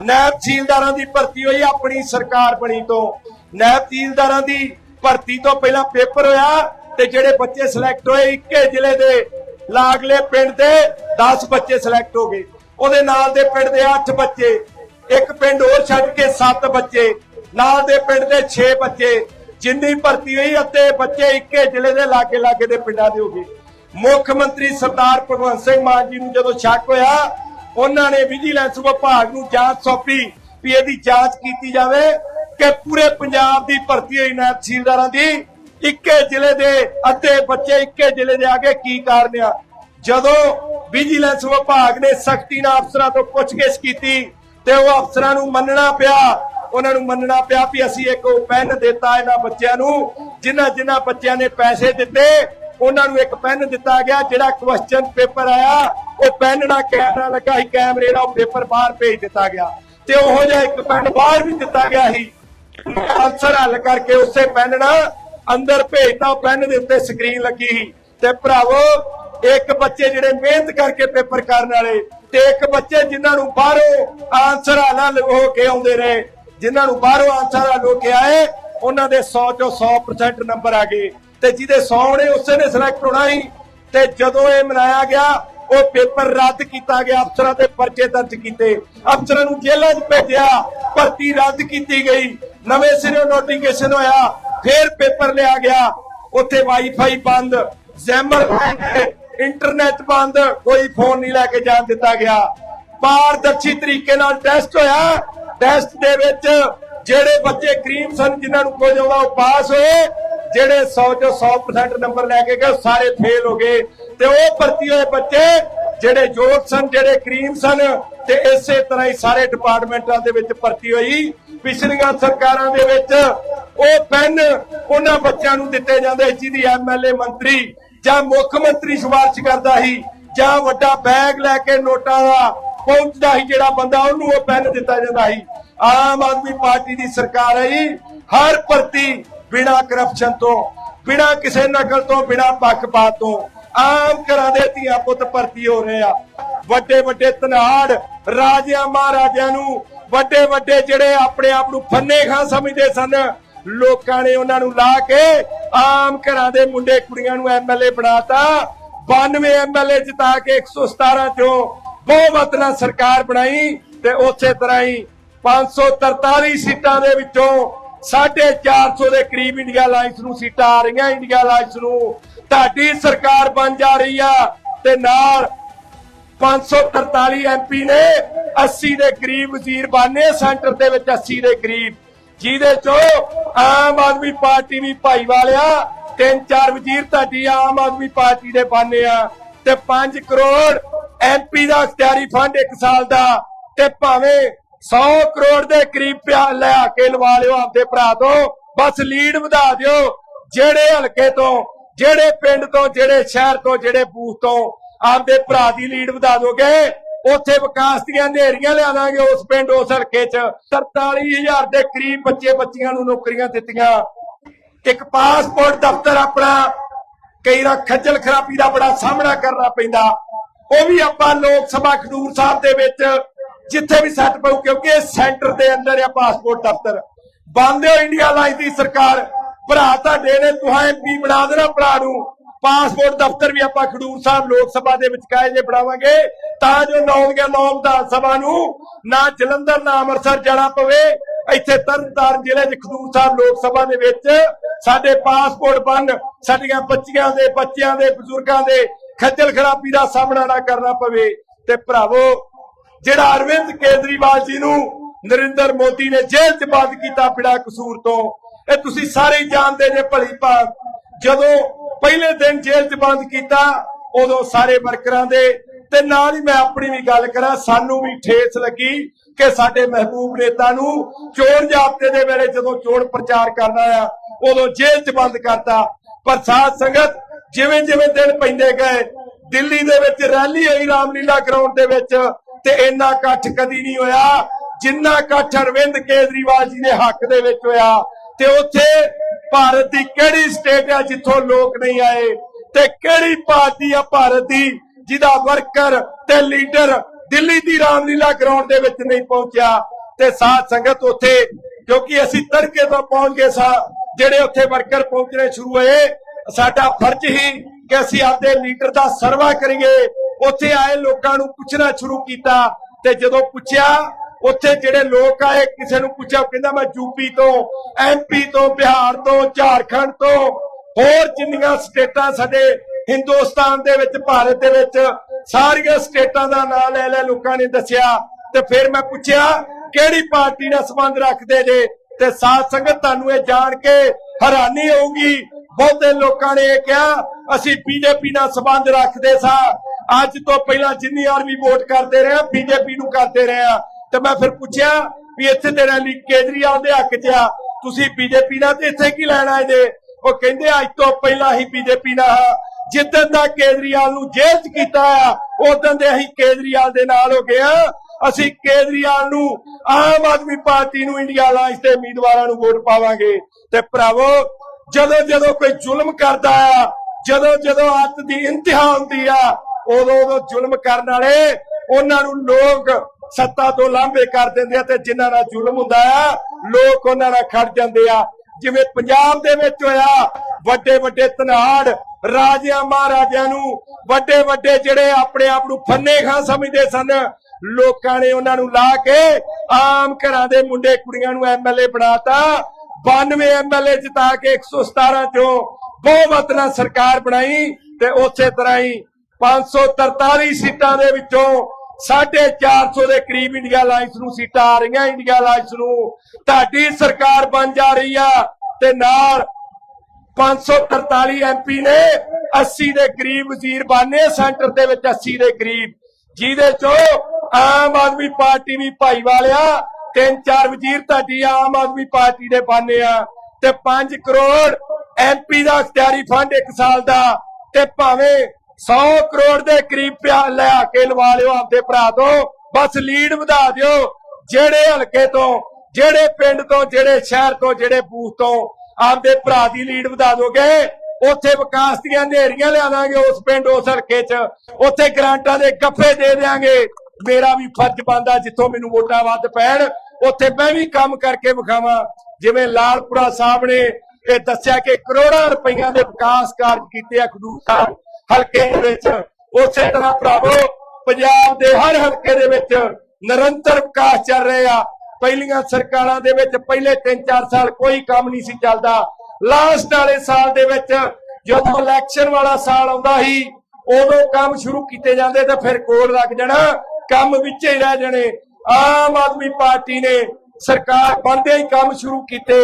ਨਾਇਬ ਤਹਿਸੀਲਦਾਰਾਂ ਦੀ ਭਰਤੀ ਹੋਈ ਆਪਣੀ ਸਰਕਾਰ ਬਣੀ ਤੋਂ। ਨਾਇਬ ਤਹਿਸੀਲਦਾਰਾਂ ਦੀ ਭਰਤੀ ਤੋਂ ਪਹਿਲਾਂ ਪੇਪਰ ਹੋਇਆ ਤੇ ਜਿਹੜੇ ਬੱਚੇ ਸਿਲੈਕਟ ਹੋਏ ਇੱਕੇ ਜ਼ਿਲ੍ਹੇ ਦੇ, ਲਾਗਲੇ ਪਿੰਡ ਦੇ 10 ਬੱਚੇ ਸਿਲੈਕਟ ਹੋ ਗਏ। ਉਹਦੇ ਨਾਲ ਦੇ ਪਿੰਡ ਦੇ 8 ਬੱਚੇ, ਇੱਕ ਪਿੰਡ ਹੋਰ ਛੱਡ ਕੇ 7 ਬੱਚੇ, ਨਾਲ ਦੇ ਪਿੰਡ ਦੇ 6 ਬੱਚੇ, ਜਿੰਨੀ ਭਰਤੀ ਹੋਈ ਅਤੇ ਬੱਚੇ ਇੱਕੇ ਜ਼ਿਲ੍ਹੇ ਦੇ ਲਾਗੇ ਲਾਗੇ ਦੇ ਪਿੰਡਾਂ ਦੇ ਹੋ ਗਏ। ਮੁੱਖ ਮੰਤਰੀ ਸਰਦਾਰ ਭਗਵੰਤ ਸਿੰਘ ਮਾਨ ਜੀ ਨੂੰ ਜਦੋਂ ਸ਼ੱਕ ਹੋਇਆ ਉਹਨਾਂ ਨੇ ਵਿਜੀਲੈਂਸ ਵਿਭਾਗ ਨੂੰ ਜਾਂਚ ਸੌਂਪੀ ਵੀ ਇਹਦੀ ਜਾਂਚ ਕੀਤੀ ਜਾਵੇ ਕਿ ਪੂਰੇ ਪੰਜਾਬ ਦੀ ਭਰਤੀ ਹੋਈ ਨਾਇਬ ਤਹਿਸੀਲਦਾਰਾਂ ਦੀ ਇੱਕੇ ਜ਼ਿਲ੍ਹੇ ਦੇ ਅੱਧੇ ਬੱਚੇ ਇੱਕੇ ਜ਼ਿਲ੍ਹੇ ਦੇ ਆਗੇ ਕੀ ਕਾਰਨ ਆ। ਜਦੋਂ ਵਿਜੀਲੈਂਸ ਵਿਭਾਗ ਨੇ ਸਖਤੀ ਨਾਲ ਅਫਸਰਾਂ ਤੋਂ ਪੁੱਛਗਿੱਛ ਕੀਤੀ ਤੇ ਉਹ ਅਫਸਰਾਂ ਨੂੰ ਮੰਨਣਾ ਪਿਆ, ਉਹਨਾਂ ਨੂੰ ਮੰਨਣਾ ਪਿਆ ਵੀ ਅਸੀਂ ਇੱਕ ਉਹ ਪੈਨ ਦਿੱਤਾ ਇਹਨਾਂ ਬੱਚਿਆਂ ਨੂੰ, ਜਿਨ੍ਹਾਂ ਜਿਨ੍ਹਾਂ ਬੱਚਿਆਂ ਨੇ ਪੈਸੇ ਦਿੱਤੇ, ਉਹਨਾਂ ਨੂੰ ਇੱਕ ਪੈਨ ਦਿੱਤਾ ਗਿਆ, ਜਿਹੜਾ ਕੁਐਸਚਨ ਪੇਪਰ ਆਇਆ ਉਹ ਪੈਨ ਨਾਲ ਕੈਮਰਾ ਲੱਗਾ ਸੀ, ਕੈਮਰੇ ਨਾਲ ਪੇਪਰ ਬਾਹਰ ਭੇਜ ਦਿੱਤਾ ਗਿਆ। ਤੇ ਉਹੋ ਜਿਹਾ ਇੱਕ ਪੈਨ ਬਾਹਰ ਵੀ ਦਿੱਤਾ ਗਿਆ ਸੀ। ਆਨਸਰ ਹੱਲ ਕਰਕੇ ਉਸੇ ਪੈਨ ਨਾਲ ਅੰਦਰ ਭੇਜਤਾ ਪੈਨ ਦੇ ਉੱਤੇ ਸਕਰੀਨ ਲੱਗੀ ਸੀ। ਤੇ ਭਰਾਵੋ, ਇੱਕ ਬੱਚੇ ਜਿਹੜੇ ਮਿਹਨਤ ਕਰਕੇ ਪੇਪਰ ਕਰਨ ਵਾਲੇ, ਤੇ ਇੱਕ ਬੱਚੇ ਜਿਨ੍ਹਾਂ ਨੂੰ ਬਾਹਰੋਂ ਆਨਸਰ ਹੱਲ ਹੋ ਕੇ ਆਉਂਦੇ ਰਹੇ, ਜਿਨ੍ਹਾਂ ਨੂੰ ਬਾਹਰੋਂ ਆਨਸਰ ਹੱਲ ਹੋ ਕੇ ਆਏ, ਉਹਨਾਂ ਦੇ 100 ਚੋਂ 100% ਨੰਬਰ ਆ ਗਏ। ਤੇ ਜਿਹਦੇ 100 ਨੇ ਉਸੇ ਨੇ ਸਿਲੈਕਟ ਹੋਣਾ ਸੀ। ਤੇ ਜਦੋਂ ਇਹ ਮਨਾਇਆ ਗਿਆ ਉਹ ਪੇਪਰ ਰੱਦ ਕੀਤਾ ਗਿਆ, ਅਫਸਰਾਂ ਦੇ ਪਰਚੇ ਦਰਜ ਕੀਤੇ। ਅਫਸਰਾਂ ਨੂੰ ਜੇਲ੍ਹਾਂ 'ਚ ਭੇਜਿਆ, ਭਰਤੀ ਰੱਦ ਕੀਤੀ ਗਈ। ਨਵੇਂ ਸਿਰੋਂ ਨੋਟੀਫਿਕੇਸ਼ਨ ਹੋਇਆ, ਫੇਰ ਪੇਪਰ ਲਿਆ ਗਿਆ। ਉੱਥੇ ਵਾਈਫਾਈ ਬੰਦ ਜ਼ੈਮਰ ਇੰਟਰਨੈਟ ਬੰਦ, ਕੋਈ ਫੋਨ ਨਹੀਂ ਲੈ ਕੇ ਜਾਣ ਦਿੱਤਾ ਗਿਆ। ਪਾਰਦਰਸ਼ੀ ਤਰੀਕੇ ਨਾਲ ਟੈਸਟ ਹੋਇਆ। ਟੈਸਟ ਦੇ ਵਿੱਚ ਜਿਹੜੇ ਬੱਚੇ ਗਰੀਬ ਸਨ, ਜਿਨ੍ਹਾਂ ਨੂੰ ਕੁਝ ਆਉਂਦਾ ਉਹ ਪਾਸ ਹੋਏ। ਜਿਹੜੇ 100 ਚੋਂ 100% ਨੰਬਰ ਲੈ ਕੇ ਗਏ ਸਾਰੇ ਫੇਲ ਹੋ ਗਏ। ਤੇ ਉਹ ਭਰਤੀ ਹੋਏ ਬੱਚੇ ਜਿਹੜੇ ਯੋਗ ਸਨ, ਜਿਹੜੇ ਕਰੀਮ ਸਨ, ਤੇ ਇਸੇ ਤਰ੍ਹਾਂ ਹੀ ਸਾਰੇ ਡਿਪਾਰਟਮੈਂਟਾਂ ਦੇ ਵਿੱਚ ਭਰਤੀ ਹੋਈ। ਪਿਛਲੀਆਂ ਸਰਕਾਰਾਂ ਦੇ ਵਿੱਚ ਉਹ ਪੈਨ ਉਹਨਾਂ ਬੱਚਿਆਂ ਨੂੰ ਦਿੱਤੇ ਜਾਂਦੇ ਜਿਹਦੀ ਐਮਐਲਏ ਮੰਤਰੀ ਜਾਂ ਮੁੱਖ ਮੰਤਰੀ ਸਿਫਾਰਿਸ਼ ਕਰਦਾ ਸੀ, ਜਾਂ ਵੱਡਾ ਬੈਗ ਲੈ ਕੇ ਨੋਟਾਂ ਦਾ ਪਹੁੰਚਦਾ ਸੀ, ਜਿਹੜਾ ਬੰਦਾ ਉਹਨੂੰ ਉਹ ਪੈਨ ਦਿੱਤਾ ਜਾਂਦਾ ਸੀ। ਆਮ ਆਦਮੀ ਪਾਰਟੀ ਦੀ ਸਰਕਾਰ ਹੈ ਹਰ ਭਰਤੀ ਬਿਨਾਂ ਕਰਪਸ਼ਨ ਤੋਂ, ਬਿਨਾਂ ਕਿਸੇ ਨਕਲ ਤੋਂ, ਬਿਨਾਂ ਪੱਖਪਾਤ ਤੋਂ। ਆਮ ਘਰਾਂ ਦੇ ਧੀਆਂ ਪੁੱਤ ਭਰਤੀ ਹੋ ਰਹੇ ਆ। ਵੱਡੇ ਵੱਡੇ ਧਨਾੜ ਰਾਜਿਆਂ ਮਹਾਰਾਜਿਆਂ ਨੂੰ ਵੱਡੇ ਵੱਡੇ ਜਿਹੜੇ ਆਪਣੇ ਆਪ ਨੂੰ ਫੰਨੇ ਖਾਂ ਸਮਝਦੇ ਸਨ, ਲੋਕਾਂ ਨੇ ਉਹਨਾਂ ਨੂੰ ਲਾ ਕੇ ਆਮ ਘਰਾਂ ਦੇ ਮੁੰਡੇ ਕੁੜੀਆਂ ਨੂੰ ਐਮਐਲਏ ਬਣਾਤਾ। 92 ਐਮਐਲਏ ਜਿਤਾ ਕੇ 117 ਚੋਂ ਬਹੁਮਤ ਨਾਲ ਸਰਕਾਰ ਬਣਾਈ ਤੇ ਉਸੇ ਤਰ੍ਹਾਂ ਹੀ 543 ਸੀਟਾਂ ਦੇ ਵਿੱਚੋਂ 450 ਦੇ ਕਰੀਬ ਇੰਡੀਆ ਅਲਾਈਅੰਸ ਨੂੰ ਸੀਟਾਂ ਆ ਰਹੀਆਂ ਇੰਡੀਆ ਅਲਾਈਅੰਸ ਨੂੰ। ਤੁਹਾਡੀ ਸਰਕਾਰ ਬਣ ਜਾ ਰਹੀ ਆ ਤੇ ਨਾਲ 543 ਐਮਪੀ ਨੇ 80 ਦੇ ਕਰੀਬ ਵਜ਼ੀਰ ਬਾਨੇ ਸੈਂਟਰ ਦੇ ਵਿੱਚ 80 ਦੇ ਕਰੀਬ ਜਿਹਦੇ ਚੋਂ ਆਮ ਆਦਮੀ ਪਾਰਟੀ ਵੀ ਭਾਈ ਵਾਲਿਆ, ਤਿੰਨ ਚਾਰ ਵਜ਼ੀਰ ਤੁਹਾਡੀ ਆਮ ਆਦਮੀ ਪਾਰਟੀ ਦੇ ਬਾਨੇ ਆ ਤੇ 5 ਕਰੋੜ ਐਮਪੀ ਦਾ ਅਖਤਿਆਰੀ ਫੰਡ ਇੱਕ ਸਾਲ ਦਾ ਤੇ ਭਾਵੇਂ 100 ਕਰੋੜ ਦੇ ਕਰੀਬ ਪਿਆ ਲਿਆ ਕੇ ਲਵਾ ਲਿਓ ਆਪਦੇ ਭਰਾ ਤੋਂ, ਬਸ ਲੀਡ ਵਧਾ ਦਿਓ, ਜਿਹੜੇ ਹਲਕੇ ਤੋਂ ਜਿਹੜੇ ਪਿੰਡ ਤੋਂ, ਜਿਹੜੇ ਸ਼ਹਿਰ ਤੋਂ, ਜਿਹੜੇ ਬੂਥ ਤੋਂ ਆਪਦੇ ਭਰਾ ਦੀ ਲੀਡ ਵਧਾ ਦੋਗੇ, ਉੱਥੇ ਵਿਕਾਸ ਦੀਆਂ ਨੇਰੀਆਂ ਲਿਆਵਾਂਗੇ ਉਸ ਪਿੰਡ, ਉਸ ਹਲਕੇ 'ਚ। 43000 ਦੇ ਕਰੀਬ ਬੱਚੇ ਬੱਚੀਆਂ ਨੂੰ ਨੌਕਰੀਆਂ ਦਿੱਤੀਆਂ। ਇੱਕ ਪਾਸਪੋਰਟ ਦਫ਼ਤਰ ਆਪਣਾ ਕਈ ਵਾਰ ਖੱਜਲ ਖਰਾਬੀ ਦਾ ਬੜਾ ਸਾਹਮਣਾ ਕਰਨਾ ਪੈਂਦਾ। ਉਹ ਵੀ ਆਪਾਂ ਲੋਕ ਸਭਾ ਖਡੂਰ ਸਾਹਿਬ ਦੇ ਵਿੱਚ, ਜਿੱਥੇ ਵੀ ਸੱਟ ਪਊ, ਕਿਉਂਕਿ ਸੈਂਟਰ ਦੇ ਅੰਦਰ ਆ ਪਾਸਪੋਰਟ ਦਫ਼ਤਰ। ਬੰਦ ਹੋ ਇੰਡੀਆ ਲਾਈ ਦੀ ਸਰਕਾਰ। ਭਰਾ ਤੁਹਾਡੇ ਨੇ ਤੁਹਾਂ ਐਮਪੀ ਬਣਾ ਦੇਣਾ ਭਰਾ ਨੂੰ। ਪਾਸਪੋਰਟ ਦਫ਼ਤਰ ਵੀ ਆਪਾਂ ਖਡੂਰ ਸਾਹਿਬ ਲੋਕ ਸਭਾ ਦੇ ਵਿੱਚ ਜੇ ਬਣਾਵਾਂਗੇ, ਤਾਂ ਜੋ ਨੌਵੀਆਂ ਨੌ ਵਿਧਾਨ ਸਭਾ ਨੂੰ ਨਾ ਜਲੰਧਰ, ਨਾ ਅੰਮ੍ਰਿਤਸਰ ਜਾਣਾ ਪਵੇ। ਇੱਥੇ ਤਰਨਤਾਰਨ ਜ਼ਿਲ੍ਹੇ 'ਚ ਖਡੂਰ ਸਾਹਿਬ ਲੋਕ ਸਭਾ ਦੇ ਵਿੱਚ ਸਾਡੇ ਪਾਸਪੋਰਟ ਬੰਦ, ਸਾਡੀਆਂ ਬੱਚੀਆਂ ਦੇ, ਬੱਚਿਆਂ ਦੇ, ਬਜ਼ੁਰਗਾਂ ਦੇ ਖੱਜਲ ਖਰਾਬੀ ਦਾ ਸਾਹਮਣਾ ਨਾ ਕਰਨਾ ਪਵੇ। ਤੇ ਭਰਾਵੋ, ਜਿਹੜਾ ਅਰਵਿੰਦ ਕੇਜਰੀਵਾਲ ਜੀ ਨੂੰ ਨਰਿੰਦਰ ਮੋਦੀ ਨੇ ਜੇਲ੍ਹ 'ਚ ਬੰਦ ਕੀਤਾ ਬਿਨਾਂ ਕਸੂਰ ਤੋਂ ਇਹ ਤੁਸੀਂ ਸਾਰੇ ਜਾਣਦੇ ਨੇ ਭਲੀ ਭਾਗ ਜਦੋਂ ਪਹਿਲੇ ਦਿਨ ਜੇਲ੍ਹ 'ਚ ਬੰਦ ਕੀਤਾ, ਉਦੋਂ ਸਾਰੇ ਵਰਕਰਾਂ ਦੇ, ਤੇ ਨਾਲ ਹੀ ਮੈਂ ਆਪਣੀ ਵੀ ਗੱਲ ਕਰਾਂ, ਸਾਨੂੰ ਵੀ ਠੇਸ ਲੱਗੀ ਕਿ ਸਾਡੇ ਮਹਿਬੂਬ ਨੇਤਾ ਨੂੰ ਚੋਣ ਜਾਬਤੇ ਦੇ ਵੇਲੇ ਜਦੋਂ ਚੋਣ ਪ੍ਰਚਾਰ ਕਰਨਾ ਆ, ਉਦੋਂ ਜੇਲ੍ਹ 'ਚ ਬੰਦ ਕਰਤਾ। ਪਰ ਸਾਧ ਸੰਗਤ ਜਿਵੇਂ ਜਿਵੇਂ ਦਿਨ ਪੈਂਦੇ ਗਏ, ਦਿੱਲੀ ਦੇ ਵਿੱਚ ਰੈਲੀ ਹੋਈ ਰਾਮਲੀਲਾ ਗਰਾਊਂਡ ਦੇ ਵਿੱਚ, ਤੇ ਇੰਨਾ ਇਕੱਠ ਕਦੀ ਨਹੀਂ ਹੋਇਆ। ਜਿੰਨਾ ਇਕੱਠ ਅਰਵਿੰਦ ਕੇਜਰੀਵਾਲ ਜੀ ਦੇ ਹੱਕ ਦੇ ਵਿੱਚ ਹੋਇਆ ਤੇ ਉੱਥੇ ਭਾਰਤ ਦੀ ਕਿਹੜੀ ਸਟੇਟ ਆ ਜਿੱਥੋਂ ਲੋਕ ਨਹੀਂ ਆਏ? ਤੇ ਕਿਹੜੀ ਪਾਰਟੀ ਆ ਭਾਰਤ ਦੀ ਜਿਹਦਾ ਵਰਕਰ ਤੇ ਲੀਡਰ ਦਿੱਲੀ ਦੀ ਰਾਮਲੀਲਾ ਗਰਾਊਂਡ ਦੇ ਵਿੱਚ ਨਹੀਂ ਪਹੁੰਚਿਆ? ਤੇ ਸਾਧ ਸੰਗਤ ਉੱਥੇ, ਕਿਉਂਕਿ ਅਸੀਂ ਤੜਕੇ ਤੋਂ ਪਹੁੰਚ ਗਏ ਸਾਂ, ਜਿਹੜੇ ਉੱਥੇ ਵਰਕਰ ਪਹੁੰਚਣੇ ਸ਼ੁਰੂ ਹੋਏ, ਸਾਡਾ ਫਰਜ਼ ਹੀ ਕਿ ਅਸੀਂ ਆਪਦੇ ਲੀਡਰ ਦਾ ਸਰਵਾ ਕਰੀਏ। ਉੱਥੇ ਆਏ ਲੋਕਾਂ ਨੂੰ ਪੁੱਛਣਾ ਸ਼ੁਰੂ ਕੀਤਾ ਤੇ ਜਦੋਂ ਪੁੱਛਿਆ ਉੱਥੇ ਜਿਹੜੇ ਲੋਕ ਆਏ, ਕਿਸੇ ਨੂੰ ਪੁੱਛਿਆ, ਕਹਿੰਦਾ ਮੈਂ ਯੂਪੀ ਤੋਂ ਐਮਪੀ ਤੋਂ, ਬਿਹਾਰ ਤੋਂ, ਝਾਰਖੰਡ ਤੋਂ, ਹੋਰ ਜਿੰਨੀਆਂ ਸਟੇਟਾਂ ਸਾਡੇ ਹਿੰਦੁਸਤਾਨ ਦੇ ਵਿੱਚ, ਭਾਰਤ ਦੇ ਵਿੱਚ, ਸਾਰੀਆਂ ਸਟੇਟਾਂ ਦਾ ਨਾਮ ਲੈ ਲੈ ਲੋਕਾਂ ਨੇ ਦੱਸਿਆ। ਤੇ ਫਿਰ ਮੈਂ ਪੁੱਛਿਆ, ਕਿਹੜੀ ਪਾਰਟੀ ਨਾਲ ਸੰਬੰਧ ਰੱਖਦੇ ਜੇ? ਤੇ ਸਾਧ ਸੰਗਤ ਤੁਹਾਨੂੰ ਇਹ ਜਾਣ ਕੇ ਹੈਰਾਨੀ ਹੋਊਗੀ। ਬਹੁਤੇ ਲੋਕਾਂ ਨੇ ਇਹ ਕਿਹਾ, ਅਸੀਂ ਬੀਜੇਪੀ ਨਾਲ ਸੰਬੰਧ ਰੱਖਦੇ ਸਾਂ। ਅੱਜ ਤੋਂ ਪਹਿਲਾਂ ਜਿੰਨੀ ਵਾਰ ਵੀ ਵੋਟ ਕਰਦੇ ਰਹੇ ਬੀਜੇਪੀ ਨੂੰ ਕਰਦੇ ਰਹੇ ਆ। ਤੇ ਮੈਂ ਫਿਰ ਪੁੱਛਿਆ ਵੀ ਇੱਥੇ ਤੇਰਾ ਲਈ ਕੇਜਰੀਵਾਲ ਦੇ ਹੱਕ 'ਚ ਆ। ਤੁਸੀਂ ਬੀਜੇਪੀ ਨਾਲ ਤੇ ਇੱਥੇ ਕੀ ਲੈਣਾ ਇਹਦੇ? ਉਹ ਕਹਿੰਦੇ ਅੱਜ ਤੋਂ ਪਹਿਲਾਂ ਹੀ ਬੀਜੇਪੀ ਨਾਲ ਹਾਂ। ਦਾ ਕੇਜਰੀਵਾਲ ਨੂੰ ਜੇਲ੍ਹ 'ਚ ਕੀਤਾ ਆ ਉਦੋਂ ਦੇ ਅਸੀਂ ਕੇਜਰੀਵਾਲ ਦੇ ਨਾਲ ਹੋ ਗਏ ਆ। ਅਸੀਂ ਕੇਜਰੀਵਾਲ ਨੂੰ ਆਮ ਆਦਮੀ ਪਾਰਟੀ ਨੂੰ ਇੰਡੀਆ ਅਲਾਈਅੰਸ ਦੇ ਉਮੀਦਵਾਰਾਂ ਨੂੰ ਵੋਟ ਪਾਵਾਂਗੇ। ਤੇ ਭਰਾਵੋ, ਜਦੋਂ ਜਦੋਂ ਕੋਈ ਜ਼ੁਲਮ ਕਰਦਾ ਆ, ਜਦੋਂ ਜਦੋਂ ਅੱਤ ਦੀ ਇੰਤਹਾ ਹੁੰਦੀ ਆ, ਉਦੋਂ ਉਦੋਂ ਜ਼ੁਲਮ ਕਰਨ ਵਾਲੇ, ਉਹਨਾਂ ਨੂੰ ਲੋਕ ਸੱਤਾ ਤੋਂ ਲਾਂਭੇ ਕਰ ਦਿੰਦੇ ਆ ਤੇ ਜਿਨ੍ਹਾਂ ਨਾਲ ਜ਼ੁਲਮ ਹੁੰਦਾ ਆ, ਲੋਕ ਉਹਨਾਂ ਨਾਲ ਖੜ ਜਾਂਦੇ ਆ। ਜਿਵੇਂ ਪੰਜਾਬ ਦੇ ਵਿੱਚ ਹੋਇਆ ਵੱਡੇ ਵੱਡੇ ਧਨਾੜ ਰਾਜਿਆਂ ਮਹਾਰਾਜਿਆਂ ਨੂੰ ਵੱਡੇ ਵੱਡੇ ਜਿਹੜੇ ਆਪਣੇ ਆਪ ਨੂੰ ਫੰਨੇ ਖਾਂ ਸਮਝਦੇ ਸਨ, ਲੋਕਾਂ ਨੇ ਉਹਨਾਂ ਨੂੰ ਲਾ ਕੇ ਆਮ ਘਰਾਂ ਦੇ ਮੁੰਡੇ ਕੁੜੀਆਂ ਨੂੰ ਐਮਐਲਏ ਬਣਾਤਾ। 92 ਐਮਐਲਏ ਜਿਤਾ ਕੇ 117 ਚੋਂ ਬਹੁਮਤ ਨਾਲ ਸਰਕਾਰ ਬਣਾਈ ਤੇ ਉਸੇ ਤਰ੍ਹਾਂ ਹੀ 543 ਸੀਟਾਂ ਦੇ ਵਿੱਚੋਂ 450 ਦੇ ਕਰੀਬ ਇੰਡੀਆ ਅਲਾਈਅੰਸ ਨੂੰ ਸੀਟਾਂ ਆ ਰਹੀਆਂ ਇੰਡੀਆ ਅਲਾਈਅੰਸ ਨੂੰ। ਤੁਹਾਡੀ ਸਰਕਾਰ ਬਣ ਜਾ ਰਹੀ ਆ ਤੇ ਨਾਲ 543 ਐਮਪੀ ਨੇ 80 ਦੇ ਕਰੀਬ ਵਜ਼ੀਰ ਬਾਨੇ ਸੈਂਟਰ ਦੇ ਵਿੱਚ 80 ਦੇ ਕਰੀਬ। ਜਿਹਦੇ ਚੋਂ ਆਮ ਆਦਮੀ ਪਾਰਟੀ ਵੀ ਭਾਈ ਵਾਲਿਆ, ਤਿੰਨ ਚਾਰ ਵਜ਼ੀਰ ਤੁਹਾਡੀ ਆਮ ਆਦਮੀ ਪਾਰਟੀ ਦੇ ਬਾਨੇ ਆ ਤੇ 5 ਕਰੋੜ ਐਮਪੀ ਦਾ ਅਖਤਿਆਰੀ ਫੰਡ ਇੱਕ ਸਾਲ ਦਾ ਤੇ ਭਾਵੇਂ 100 ਕਰੋੜ ਦੇ ਕਰੀਬ ਪਿਆ ਲਿਆ ਕੇ ਲਵਾ ਲਿਓ ਆਪਦੇ ਭਰਾ ਤੋਂ। ਬਸ ਲੀਡ ਵਧਾ ਦਿਓ। ਜਿਹੜੇ ਹਲਕੇ ਤੋਂ, ਜਿਹੜੇ ਪਿੰਡ ਤੋਂ, ਜਿਹੜੇ ਸ਼ਹਿਰ ਤੋਂ, ਜਿਹੜੇ ਬੂਥ ਤੋਂ ਆਪਦੇ ਭਰਾ ਦੀ ਲੀਡ ਵਧਾ ਦੋਗੇ, ਉੱਥੇ ਵਿਕਾਸ ਦੀਆਂ ਨੇਰੀਆਂ ਲਿਆ ਉਸ ਪਿੰਡ, ਉਸ ਹਲਕੇ 'ਚ। ਉੱਥੇ ਗ੍ਰਾਂਟਾਂ ਦੇ ਗੱਫੇ ਦੇ ਦੇਾਂਗੇ ਮੇਰਾ ਵੀ ਫਰਜ਼ ਬਣਦਾ ਜਿੱਥੋਂ ਮੈਨੂੰ ਵੋਟਾਂ ਵੱਧ ਪੈਣ, ਉੱਥੇ ਮੈਂ ਵੀ ਕੰਮ ਕਰਕੇ ਵਿਖਾਵਾਂ। ਜਿਵੇਂ ਲਾਲਪੁਰਾ ਸਾਹਿਬ ਨੇ ਇਹ ਦੱਸਿਆ ਕਿ ਕਰੋੜਾਂ ਰੁਪਈਆ ਦੇ ਵਿਕਾਸ ਕਾਰਜ ਕੀਤੇ ਆ ਖਡੂਰ ਸਾਹਿਬ। ਹਲਕੇ ਦੇ ਵਿੱਚ। ਉਸੇ ਤਰ੍ਹਾਂ ਭਰਾਵੋ, ਪੰਜਾਬ ਦੇ ਹਰ ਹਲਕੇ ਦੇ ਵਿੱਚ ਨਿਰੰਤਰ ਵਿਕਾਸ ਚੱਲ ਰਿਹਾ। ਪਹਿਲੀਆਂ ਸਰਕਾਰਾਂ ਦੇ ਵਿੱਚ ਪਹਿਲੇ 3-4 ਸਾਲ ਕੋਈ ਕੰਮ ਨਹੀਂ ਸੀ ਚੱਲਦਾ। ਲਾਸਟ ਵਾਲੇ ਸਾਲ ਦੇ ਵਿੱਚ ਜਦੋਂ ਇਲੈਕਸ਼ਨ ਵਾਲਾ ਸਾਲ ਆਉਂਦਾ ਸੀ, ਉਦੋਂ ਕੰਮ ਸ਼ੁਰੂ ਕੀਤੇ ਜਾਂਦੇ ਤੇ ਫਿਰ ਕੋਲ ਲੱਗ ਜਾਣਾ, ਕੰਮ ਵਿੱਚ ਹੀ ਰਹਿ ਜਾਣੇ। ਆਮ ਆਦਮੀ ਪਾਰਟੀ ਨੇ ਸਰਕਾਰ ਬਣਦੇ ਹੀ ਕੰਮ ਸ਼ੁਰੂ ਕੀਤੇ।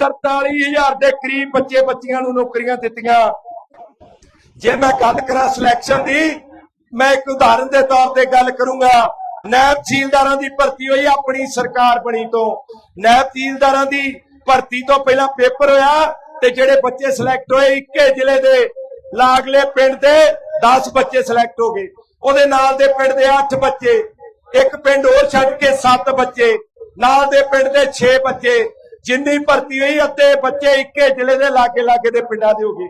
43000 ਦੇ ਕਰੀਬ ਬੱਚੇ ਬੱਚੀਆਂ ਨੂੰ ਨੌਕਰੀਆਂ ਦਿੱਤੀਆਂ। ਜੇ ਮੈਂ ਗੱਲ ਕਰਾਂ ਸਿਲੈਕਸ਼ਨ ਦੀ, ਮੈਂ ਇੱਕ ਉਦਾਹਰਨ ਦੇ ਤੌਰ ਤੇ ਗੱਲ ਕਰੂੰਗਾ। ਨਾਇਬ ਤਹਿਸੀਲਦਾਰਾਂ ਦੀ ਭਰਤੀ ਹੋਈ ਆਪਣੀ ਸਰਕਾਰ ਬਣੀ ਤੋਂ। ਨੈਬ ਤਹਿਸੀਲਦਾਰਾਂ ਦੀ ਭਰਤੀ ਤੋਂ ਪਹਿਲਾਂ ਪੇਪਰ ਹੋਇਆ ਤੇ ਜਿਹੜੇ ਬੱਚੇ ਸਿਲੈਕਟ ਹੋਏ ਇੱਕੇ ਜ਼ਿਲ੍ਹੇ ਦੇ, ਲਾਗਲੇ ਪਿੰਡ ਦੇ 10 ਬੱਚੇ ਸਿਲੈਕਟ ਹੋ ਗਏ। ਉਹਦੇ ਨਾਲ ਦੇ ਪਿੰਡ ਦੇ 8 ਬੱਚੇ, ਇੱਕ ਪਿੰਡ ਹੋਰ ਛੱਡ ਕੇ 7 ਬੱਚੇ, ਨਾਲ ਦੇ ਪਿੰਡ ਦੇ 6 ਬੱਚੇ। ਜਿੰਨੀ ਭਰਤੀ ਹੋਈ ਅਤੇ ਬੱਚੇ ਇੱਕੇ ਜ਼ਿਲ੍ਹੇ ਦੇ ਲਾਗੇ ਲਾਗੇ ਦੇ ਪਿੰਡਾਂ ਦੇ ਹੋ ਗਏ।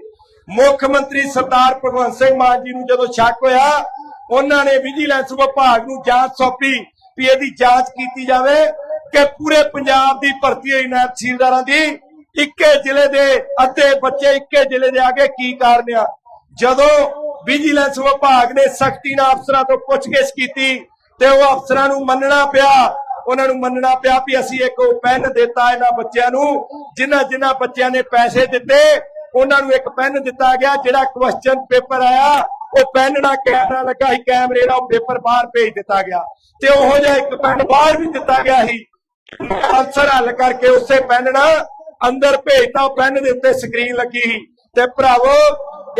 ਮੁੱਖ ਮੰਤਰੀ ਸਰਦਾਰ ਭਗਵੰਤ ਸਿੰਘ ਮਾਨ ਜੀ ਨੂੰ ਜਦੋਂ ਸ਼ੱਕ ਹੋਇਆ, ਉਹਨਾਂ ਨੇ ਵਿਜੀਲੈਂਸ ਵਿਭਾਗ ਨੂੰ ਜਾਂਚ ਸੌਂਪੀ ਵੀ ਇਹਦੀ ਜਾਂਚ ਕੀਤੀ ਜਾਵੇ ਕਿ ਪੂਰੇ ਪੰਜਾਬ ਦੀ ਭਰਤੀ ਹੋਈ ਨਾਇਬ ਤਹਿਸੀਲਦਾਰਾਂ ਦੀ ਇੱਕੇ ਜ਼ਿਲ੍ਹੇ ਦੇ ਅੱਧੇ ਬੱਚੇ ਇੱਕੇ ਜ਼ਿਲ੍ਹੇ ਦੇ ਆਗੇ ਕੀ ਕਾਰਨ ਆ। ਜਦੋਂ ਵਿਜੀਲੈਂਸ ਵਿਭਾਗ ਨੇ ਸਖਤੀ ਨਾਲ ਅਫਸਰਾਂ ਤੋਂ ਪੁੱਛਗਿੱਛ ਕੀਤੀ ਤੇ ਉਹ ਅਫਸਰਾਂ ਨੂੰ ਮੰਨਣਾ ਪਿਆ, ਉਹਨਾਂ ਨੂੰ ਮੰਨਣਾ ਪਿਆ ਵੀ ਅਸੀਂ ਇੱਕ ਉਹ ਪੈਨ ਦਿੱਤਾ ਇਹਨਾਂ ਬੱਚਿਆਂ ਨੂੰ ਜਿਨ੍ਹਾਂ ਜਿਨ੍ਹਾਂ ਬੱਚਿਆਂ ਨੇ ਪੈਸੇ ਦਿੱਤੇ ਉਹਨਾਂ ਨੂੰ ਇੱਕ ਪੈਨ ਦਿੱਤਾ ਗਿਆ, ਜਿਹੜਾ ਕੁਐਸਚਨ ਪੇਪਰ ਆਇਆ, ਉਹ ਪੈਨ ਨਾਲ ਕੈਮਰਾ ਲੱਗਾ ਸੀ, ਕੈਮਰੇ ਨਾਲ ਪੇਪਰ ਬਾਹਰ ਭੇਜ ਦਿੱਤਾ ਗਿਆ। ਤੇ ਉਹੋ ਜਿਹਾ ਇੱਕ ਪੈਨ ਬਾਹਰ ਵੀ ਦਿੱਤਾ ਗਿਆ ਸੀ। ਆਨਸਰ ਹੱਲ ਕਰਕੇ ਉਸੇ ਪੈਨ ਨਾਲ ਅੰਦਰ ਭੇਜਤਾ ਪੈਨ ਦੇ ਉੱਤੇ ਸਕਰੀਨ ਲੱਗੀ ਸੀ। ਤੇ ਭਰਾਵੋ,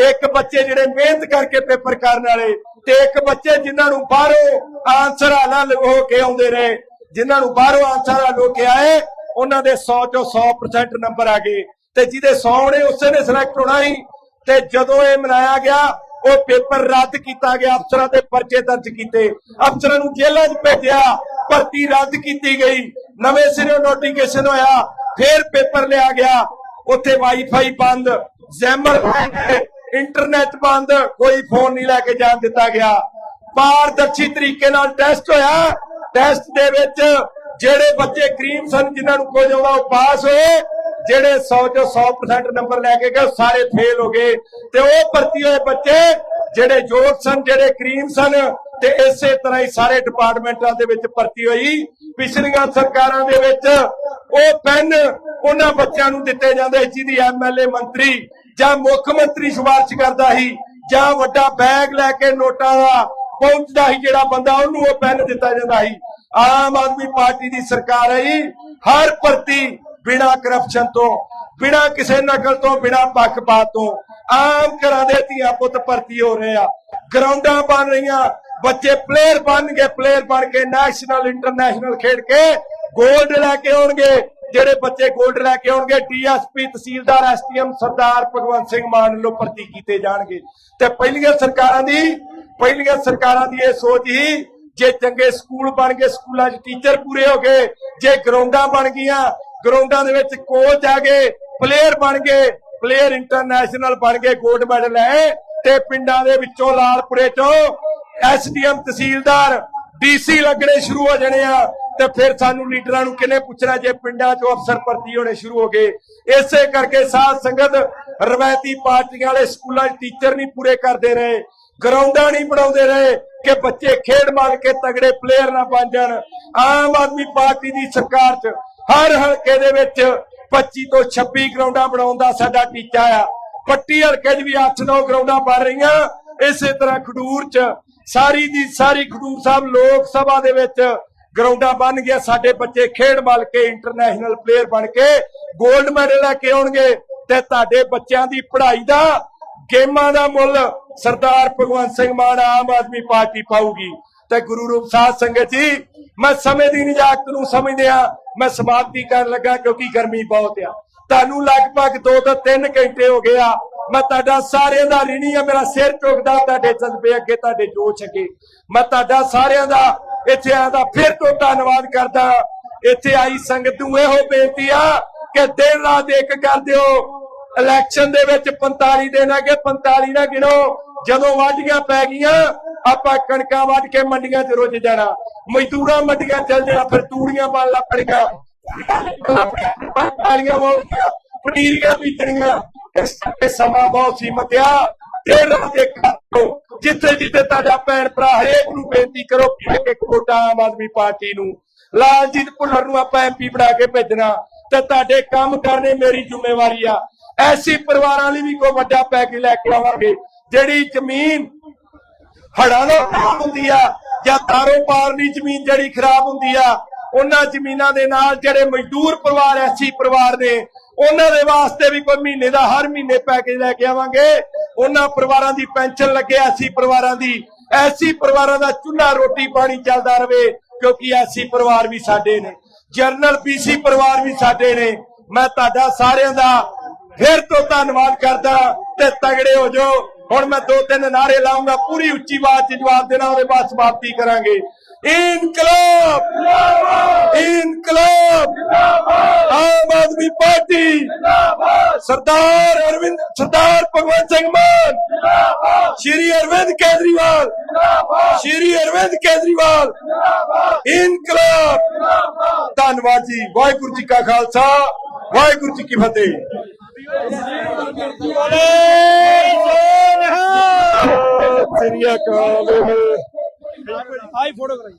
ਇੱਕ ਬੱਚੇ ਜਿਹੜੇ ਮਿਹਨਤ ਕਰਕੇ ਪੇਪਰ ਕਰਨ ਵਾਲੇ, ਤੇ ਇੱਕ ਬੱਚੇ ਜਿਨ੍ਹਾਂ ਨੂੰ ਬਾਹਰੋਂ ਆਨਸਰ ਹੱਲ ਹੋ ਕੇ ਆਉਂਦੇ ਰਹੇ, ਜਿਨ੍ਹਾਂ ਨੂੰ ਬਾਹਰੋਂ ਆਨਸਰ ਹੱਲ ਹੋ ਕੇ ਆਏ, ਉਹਨਾਂ ਦੇ 100 ਚੋਂ 100% ਨੰਬਰ ਆ ਗਏ। ਤੇ ਜਿਹਦੇ 100 ਨੇ ਉਸੇ ਨੇ ਸਿਲੈਕਟ ਹੋਣਾ ਸੀ, ਤੇ ਜਦੋਂ ਇਹ ਮਨਾਇਆ ਗਿਆ, ਉਹ ਪੇਪਰ ਰੱਦ ਕੀਤਾ ਗਿਆ, ਅਫਸਰਾਂ ਤੇ ਪਰਚੇ ਦਰਜ ਕੀਤੇ। ਅਫਸਰਾਂ ਨੂੰ ਜੇਲ੍ਹਾਂ 'ਚ ਭੇਜਿਆ, ਭਰਤੀ ਰੱਦ ਕੀਤੀ ਗਈ। ਨਵੇਂ ਸਿਰੋਂ ਨੋਟੀਫਿਕੇਸ਼ਨ ਹੋਇਆ, ਫੇਰ ਪੇਪਰ ਲਿਆ ਗਿਆ। ਉੱਥੇ ਵਾਈਫਾਈ ਬੰਦ ਜ਼ੈਮਰ ਇੰਟਰਨੈਟ ਬੰਦ, ਕੋਈ ਫੋਨ ਨਹੀਂ ਲੈ ਕੇ ਜਾਣ ਦਿੱਤਾ ਗਿਆ। ਪਾਰਦਰਸ਼ੀ ਤਰੀਕੇ ਨਾਲ ਟੈਸਟ ਹੋਇਆ। ਟੈਸਟ ਦੇ ਵਿੱਚ ਜਿਹੜੇ ਬੱਚੇ ਗਰੀਬ ਸਨ, ਜਿਨ੍ਹਾਂ ਨੂੰ ਕੁਝ ਆਉਂਦਾ, ਉਹ ਪਾਸ ਹੋਏ। ਜਿਹੜੇ 100 ਚੋਂ 100% ਨੰਬਰ ਲੈ ਕੇ ਗਏ, ਉਹ ਸਾਰੇ ਫੇਲ ਹੋ ਗਏ। ਤੇ ਉਹ ਭਰਤੀ ਹੋਏ ਬੱਚੇ ਜਿਹੜੇ ਯੋਗ ਸਨ, ਜਿਹੜੇ ਕਰੀਮ ਸਨ, ਤੇ ਇਸੇ ਤਰ੍ਹਾਂ ਹੀ ਸਾਰੇ ਡਿਪਾਰਟਮੈਂਟਾਂ ਦੇ ਵਿੱਚ ਭਰਤੀ ਹੋਈ। ਪਿਛਲੀਆਂ ਸਰਕਾਰਾਂ ਦੇ ਵਿੱਚ ਉਹ ਪੈਨ ਉਹਨਾਂ ਬੱਚਿਆਂ ਨੂੰ ਦਿੱਤੇ ਜਾਂਦੇ ਜਿਹਦੀ ਐਮਐਲਏ ਮੰਤਰੀ ਜਾਂ ਮੁੱਖ ਮੰਤਰੀ ਸਿਫਾਰਿਸ਼ ਕਰਦਾ ਸੀ, ਜਾਂ ਵੱਡਾ ਬੈਗ ਲੈ ਕੇ ਨੋਟਾਂ ਦਾ ਪਹੁੰਚਦਾ ਸੀ, ਜਿਹੜਾ ਬੰਦਾ ਉਹਨੂੰ ਉਹ ਪੈਨ ਦਿੱਤਾ ਜਾਂਦਾ ਸੀ। ਆਮ ਆਦਮੀ ਪਾਰਟੀ ਦੀ ਸਰਕਾਰ ਹੈ ਹਰ ਭਰਤੀ ਬਿਨਾਂ ਕਰਪਸ਼ਨ ਤੋਂ, ਬਿਨਾਂ ਕਿਸੇ ਨਕਲ ਤੋਂ, ਬਿਨਾਂ ਪੱਖਪਾਤ ਤੋਂ, ਆਮ ਘਰਾਂ ਦੇ ਧੀਆਂ ਪੁੱਤ ਭਰਤੀ ਹੋ ਰਹੇ ਆ। ਗਰਾਊਂਡਾਂ ਬਣ ਰਹੀਆਂ, ਬੱਚੇ ਪਲੇਅਰ ਬਣ ਗਏ ਪਲੇਅਰ ਬਣ ਕੇ ਨੈਸ਼ਨਲ ਇੰਟਰਨੈਸ਼ਨਲ ਖੇਡ ਕੇ 골ਡ ਲੈ ਕੇ ਆਉਣਗੇ। ਜਿਹੜੇ ਬੱਚੇ 골ਡ ਲੈ ਕੇ ਆਉਣਗੇ, ਡੀਐਸਪੀ ਤਹਿਸੀਲਦਾਰ ਐਸਟੀਐਮ ਸਰਦਾਰ ਭਗਵੰਤ ਸਿੰਘ ਮਾਨ ਵੱਲੋਂ ਭਰਤੀ ਕੀਤੇ ਜਾਣਗੇ। ਤੇ ਪਹਿਲੀਆਂ ਸਰਕਾਰਾਂ ਦੀ, ਪਹਿਲੀਆਂ ਸਰਕਾਰਾਂ ਦੀ ਇਹ ਸੋਚ ਹੀ, ਜੇ ਚੰਗੇ ਸਕੂਲ ਬਣ ਗਏ, ਸਕੂਲਾਂ 'ਚ ਟੀਚਰ ਪੂਰੇ ਹੋ ਗਏ, ਜੇ ਗਰਾਊਂਡਾਂ ਬਣ ਗਈਆਂ ਗਰਾਊਂਡਾਂ ਦੇ ਵਿੱਚ ਕੋਚ ਆ ਗਏ ਪਲੇਅਰ ਬਣ ਗਏ ਪਲੇਅਰ ਇੰਟਰਨੈਸ਼ਨਲ ਬਣ ਗਏ ਗੋਲਡ ਮੈਡਲ ਲੈ ਤੇ ਪਿੰਡਾਂ ਦੇ ਵਿੱਚੋਂ ਲਾਲਪੁਰੇ ਚੋਂ ਐਸਡੀਐਮ ਤਹਿਸੀਲਦਾਰ ਡੀਸੀ ਲੱਗਣੇ ਸ਼ੁਰੂ ਹੋ ਜਾਣੇ ਆ ਤੇ ਫਿਰ ਸਾਨੂੰ ਲੀਡਰਾਂ ਨੂੰ ਕਿਹਨੇ ਪੁੱਛਣਾ ਜੇ ਪਿੰਡਾਂ 'ਚੋਂ ਅਫਸਰ ਭਰਤੀ ਹੋਣੇ ਸ਼ੁਰੂ ਹੋ ਗਏ। ਇਸੇ ਕਰਕੇ ਸਾਧ ਸੰਗਤ ਰਵਾਇਤੀ ਪਾਰਟੀਆਂ ਵਾਲੇ ਸਕੂਲਾਂ 'ਚ ਟੀਚਰ ਨਹੀਂ ਪੂਰੇ ਕਰਦੇ ਰਹੇ, ਗਰਾਊਂਡਾਂ ਨਹੀਂ ਬਣਾਉਂਦੇ ਰਹੇ ਕਿ ਬੱਚੇ ਖੇਡ ਮੰਨ ਕੇ ਤਗੜੇ ਪਲੇਅਰ ਨਾ ਬਣ ਜਾਣ। ਆਮ ਆਦਮੀ ਪਾਰਟੀ ਦੀ ਸਰਕਾਰ 'ਚ ਹਰ ਹਲਕੇ ਦੇ ਵਿੱਚ 25 ਤੋਂ 26 ਗਰਾਊਂਡਾਂ ਬਣਾਉਣ ਦਾ ਸਾਡਾ ਟੀਚਾ ਆ। ਪੱਟੀ ਹਲਕੇ 'ਚ ਵੀ 8-9 ਗਰਾਊਂਡਾਂ ਬਣ ਰਹੀਆਂ। ਇਸੇ ਤਰ੍ਹਾਂ ਖਡੂਰ 'ਚ ਸਾਰੀ ਦੀ ਸਾਰੀ ਖਡੂਰ ਸਾਹਿਬ ਲੋਕ ਸਭਾ ਦੇ ਵਿੱਚ ਗਰਾਊਂਡਾਂ ਬਣ ਗਿਆ ਸਾਡੇ ਬੱਚੇ ਖੇਡ ਮਲ ਕੇ ਇੰਟਰਨੈਸ਼ਨਲ ਪਲੇਅਰ ਬਣ ਕੇ 골ਡ ਮੈਡਲ ਲੈ ਕੇ ਆਉਣਗੇ ਤੇ ਤੁਹਾਡੇ ਬੱਚਿਆਂ ਦੀ ਪੜ੍ਹਾਈ ਦਾ ਗੇਮਾਂ ਦਾ ਮੁੱਲ ਸਰਦਾਰ ਭਗਵੰਤ ਸਿੰਘ ਮਾਨ ਆਮ ਆਦਮੀ ਪਾਰਟੀ ਪਾਊਗੀ। ਤੇ ਗੁਰੂ ਰੂਪ ਸਾਧ ਸੰਗਤ ਜੀ ਮੈਂ ਸਮੇਂ ਦੀ ਨਿਜਾਤ ਨੂੰ ਸਮਝਦੇ ਸਮਝਦਿਆਂ ਮੈਂ ਸਮਾਪਤੀ ਕਰਨ ਲੱਗਾ ਕਿਉਂਕਿ ਗਰਮੀ ਬਹੁਤ ਆ। ਤੁਹਾਨੂੰ ਲਗਭਗ 2 ਤੋਂ 3 ਘੰਟੇ ਹੋ ਗਏ ਆ। ਮੈਂ ਤੁਹਾਡਾ ਸਾਰਿਆਂ ਦਾ ਰਿਣੀ ਆ। ਮੇਰਾ ਸਿਰ ਝੁਕਦਾ, ਤੁਹਾਡੇ ਜਜ਼ਬੇ ਅੱਗੇ ਤੁਹਾਡੇ ਜੋਸ਼ ਅੱਗੇ। ਮੈਂ ਤੁਹਾਡਾ ਸਾਰਿਆਂ ਦਾ ਇੱਥੇ ਆਇਆ ਦਾ ਫਿਰ ਤੋਂ ਧੰਨਵਾਦ ਕਰਦਾ। ਇੱਥੇ ਆਈ ਸੰਗਤ ਨੂੰ ਇਹੋ ਬੇਨਤੀ ਆ ਕਿ ਦਿਨ ਰਾਤ ਇੱਕ ਕਰ ਦਿਓ। ਇਲੈਕਸ਼ਨ ਦੇ ਵਿੱਚ 45 ਦਿਨ ਹੈਗੇ 45 ਨਾ ਗਿਣੋ। ਜਦੋਂ ਵਾਢੀਆਂ ਪੈ ਗਈਆਂ ਆਪਾਂ ਕਣਕਾਂ ਵੱਢ ਕੇ ਮੰਡੀਆਂ 'ਚ ਰੁੱਝ ਜਾਣਾ, ਮਜ਼ਦੂਰਾਂ ਮੰਡੀਆਂ ਚੱਲ ਜਾਣਾ, ਫਿਰ ਤੂੜੀਆਂ ਬਣ ਲੱਪੜੀਆਂ ਪਾਲੀਆਂ ਮੋੜੀਆਂ ਪਨੀਰੀਆਂ ਬੀਜਣੀਆਂ। ਇਸ ਕਰਕੇ ਸਮਾਂ ਬਹੁਤ ਸੀਮਤ ਆ। ਦਿਨ ਰਾਤ ਕਰੋ। ਜਿੱਥੇ ਜਿੱਥੇ ਤੁਹਾਡਾ ਭੈਣ ਭਰਾ ਹਰੇਕ ਨੂੰ ਬੇਨਤੀ ਕਰੋ ਕਿ ਇੱਕ ਵੋਟਾਂ ਆਮ ਆਦਮੀ ਪਾਰਟੀ ਨੂੰ ਲਾਲਜੀਤ ਭੁੱਲਰ ਨੂੰ ਆਪਾਂ ਐਮਪੀ ਬਣਾ ਕੇ ਭੇਜਣਾ। ਤੇ ਤੁਹਾਡੇ ਕੰਮ ਕਰਨੇ ਮੇਰੀ ਜ਼ਿੰਮੇਵਾਰੀ ਆ। ਐਸੀ ਪਰਿਵਾਰਾਂ ਲਈ ਵੀ ਕੋਈ ਵੱਡਾ ਪੈਕੇਜ ਲੈ ਕੇ ਆਵਾਂਗੇ। ਜਿਹੜੀ ਜ਼ਮੀਨ ਹੜਾਂ ਦਾ ਖਰਾਬ ਹੁੰਦੀ ਆ ਜਾਂ ਤਾਰੋ ਦੀ ਜ਼ਮੀਨ ਜਿਹੜੀ ਖਰਾਬ ਹੁੰਦੀ ਆ, ਉਹਨਾਂ ਜ਼ਮੀਨਾਂ ਦੇ ਨਾਲ ਜਿਹੜੇ ਮਜ਼ਦੂਰ ਪਰਿਵਾਰ, ਐਸੀ ਪਰਿਵਾਰ ਨੇ, ਉਹਨਾਂ ਦੇ ਵਾਸਤੇ ਵੀ ਕੋਈ ਮਹੀਨੇ ਦਾ, ਹਰ ਮਹੀਨੇ ਪੈਕੇਜ ਲੈ ਕੇ ਆਵਾਂਗੇ। ਉਹਨਾਂ ਪਰਿਵਾਰਾਂ ਦੀ ਪੈਨਸ਼ਨ ਲੱਗੇ, ਐਸੀ ਪਰਿਵਾਰਾਂ ਦੀ, ਐਸੀ ਪਰਿਵਾਰਾਂ ਦਾ ਚੁੱਲ੍ਹਾ, ਰੋਟੀ, ਪਾਣੀ ਚੱਲਦਾ ਰਵੇ ਕਿਉਂਕਿ ਐਸੀ ਪਰਿਵਾਰ ਵੀ ਸਾਡੇ ਨੇ। ਜਰਨਲ ਪੀਸੀ ਪਰਿਵਾਰ ਵੀ ਸਾਡੇ ਨੇ। ਮੈਂ ਤੁਹਾਡਾ ਸਾਰਿਆਂ ਦਾ ਫਿਰ ਤੋਂ ਧੰਨਵਾਦ ਕਰਦਾ ਤੇ ਤਗੜੇ ਹੋ ਜਾਓ। ਹੁਣ ਮੈਂ ਦੋ ਤਿੰਨ ਨਾਰੇ ਲਾਉਂਗਾ ਪੂਰੀ ਉੱਚੀ ਆਵਾਜ਼ 'ਚ ਜਵਾਬ ਦੇਣਾ ਉਹਦੇ ਬਾਅਦ ਸਮਾਪਤੀ ਕਰਾਂਗੇ ਇਨਕਲਾਬ ਜਿੰਦਾਬਾਦ ਇਨਕਲਾਬ ਜਿੰਦਾਬਾਦ ਆਮ ਆਦਮੀ ਪਾਰਟੀ ਜਿੰਦਾਬਾਦ ਸਰਦਾਰ ਅਰਵਿੰਦ ਸਰਦਾਰ ਭਗਵੰਤ ਸਿੰਘ ਮਾਨ ਜਿੰਦਾਬਾਦ ਸ਼੍ਰੀ ਅਰਵਿੰਦ ਕੇਜਰੀਵਾਲ ਜਿੰਦਾਬਾਦ ਸ਼੍ਰੀ ਅਰਵਿੰਦ ਕੇਜਰੀਵਾਲ ਜਿੰਦਾਬਾਦ ਇਨਕਲਾਬ ਜਿੰਦਾਬਾਦ ਧੰਨਵਾਦ ਜੀ ਵਾਹਿਗੁਰੂ ਜੀ ਕਾ ਖਾਲਸਾ ਵਾਹਿਗੁਰੂ ਜੀ ਕੀ ਫਤਿਹ ਸ੍ਰੀ ਅਕਾਲ। ਆਈ ਫੋਟੋ ਕਰਾਈ।